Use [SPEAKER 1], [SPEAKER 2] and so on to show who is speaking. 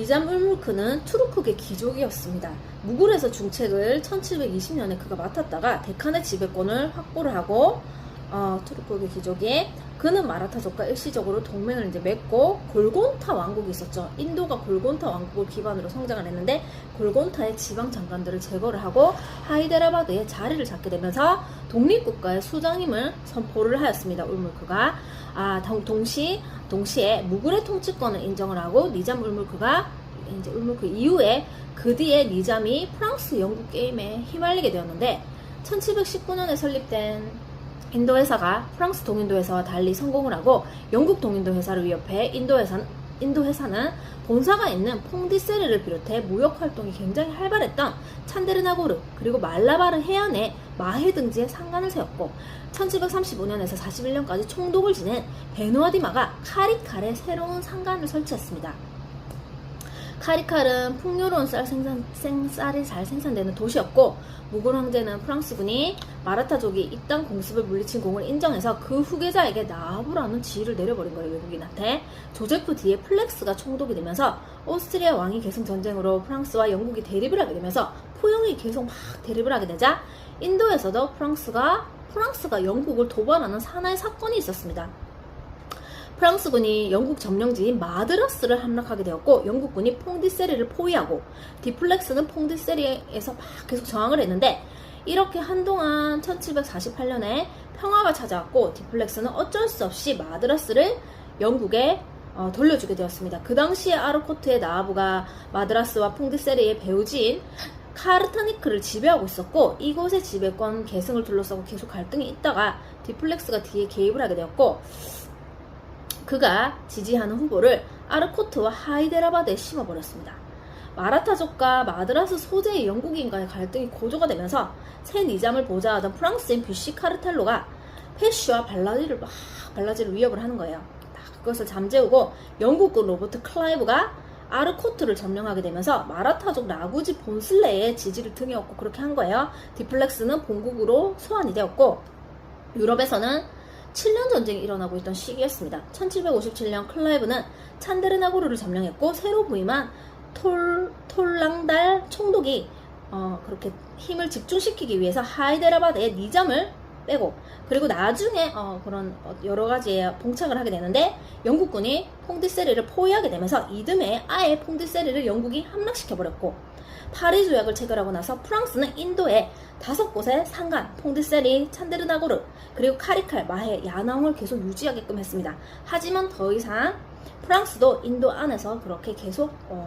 [SPEAKER 1] 니잠 울무크는 투르크의 귀족이었습니다. 무굴에서 중책을 1720년에 그가 맡았다가 데칸의 지배권을 확보를 하고 어, 투르크의 귀족이 그는 마라타족과 일시적으로 동맹을 이제 맺고 골곤타 왕국이 있었죠. 인도가 골곤타 왕국을 기반으로 성장을 했는데 골곤타의 지방 장관들을 제거를 하고 하이데라바드에 자리를 잡게 되면서 독립국가의 수장임을 선포를 하였습니다. 울무크가 아 동- 동시 동시에 무굴의 통치권을 인정을 하고 니잠 울무크가 이제 울무크 이후에 그 뒤에 니잠이 프랑스 영국 게임에 휘말리게 되었는데 1719년에 설립된 인도 회사가 프랑스 동인도 회사와 달리 성공을 하고 영국 동인도 회사를 위협해 인도 회사 인도 회사는 본사가 있는 퐁디세르를 비롯해 무역 활동이 굉장히 활발했던 찬데르나고르 그리고 말라바르 해안에 마해 등지에 상관을 세웠고 1735년에서 41년까지 총독을 지낸 베누아디마가 카리칼에 새로운 상관을 설치했습니다. 카리칼은 풍요로운 쌀 생산, 생, 쌀이 잘 생산되는 도시였고 무굴 황제는 프랑스군이 마라타족이 이땅 공습을 물리친 공을 인정해서 그 후계자에게 나부라는 지위를 내려버린 거예요 외국인한테 조제프 뒤에 플렉스가 총독이 되면서 오스트리아 왕위 계승 전쟁으로 프랑스와 영국이 대립을 하게 되면서 포용이 계속 막 대립을 하게 되자 인도에서도 프랑스가 프랑스가 영국을 도발하는 사나이 사건이 있었습니다. 프랑스군이 영국 점령지인 마드라스를 함락하게 되었고 영국군이 퐁디세리를 포위하고 디플렉스는 퐁디세리에서 막 계속 저항을 했는데 이렇게 한동안 1748년에 평화가 찾아왔고 디플렉스는 어쩔 수 없이 마드라스를 영국에 어, 돌려주게 되었습니다. 그 당시에 아르코트의 나아부가 마드라스와 퐁디세리의 배우지인 카르타니크를 지배하고 있었고 이곳의 지배권 계승을 둘러싸고 계속 갈등이 있다가 디플렉스가 뒤에 개입을 하게 되었고 그가 지지하는 후보를 아르코트와 하이데라바드에 심어버렸습니다. 마라타족과 마드라스 소재의 영국인과의 갈등이 고조가 되면서 새 니잠을 보좌하던 프랑스인 뷰시 카르텔로가 페쉬와 발라지를 막 발라지를 위협을 하는 거예요. 딱 그것을 잠재우고 영국군 로버트 클라이브가 아르코트를 점령하게 되면서 마라타족 라구지 본슬레의 지지를 등에 업고 그렇게 한 거예요. 디플렉스는 본국으로 소환이 되었고 유럽에서는 7년 전쟁이 일어나고 있던 시기였습니다. 1757년 클라이브는 찬데르나고르를 점령했고 새로 부임한 톨, 톨랑달 총독이 어, 그렇게 힘을 집중시키기 위해서 하이데라바드의 니잠을 빼고 그리고 나중에 어, 그런 어, 여러 가지에 봉착을 하게 되는데 영국군이 퐁디세리를 포위하게 되면서 이듬해 아예 퐁디세리를 영국이 함락시켜 버렸고 파리 조약을 체결하고 나서 프랑스는 인도에 다섯 곳의 상간, 퐁디세리, 찬데르나고르, 그리고 카리칼, 마해, 야나옹을 계속 유지하게끔 했습니다. 하지만 더 이상 프랑스도 인도 안에서 그렇게 계속 어,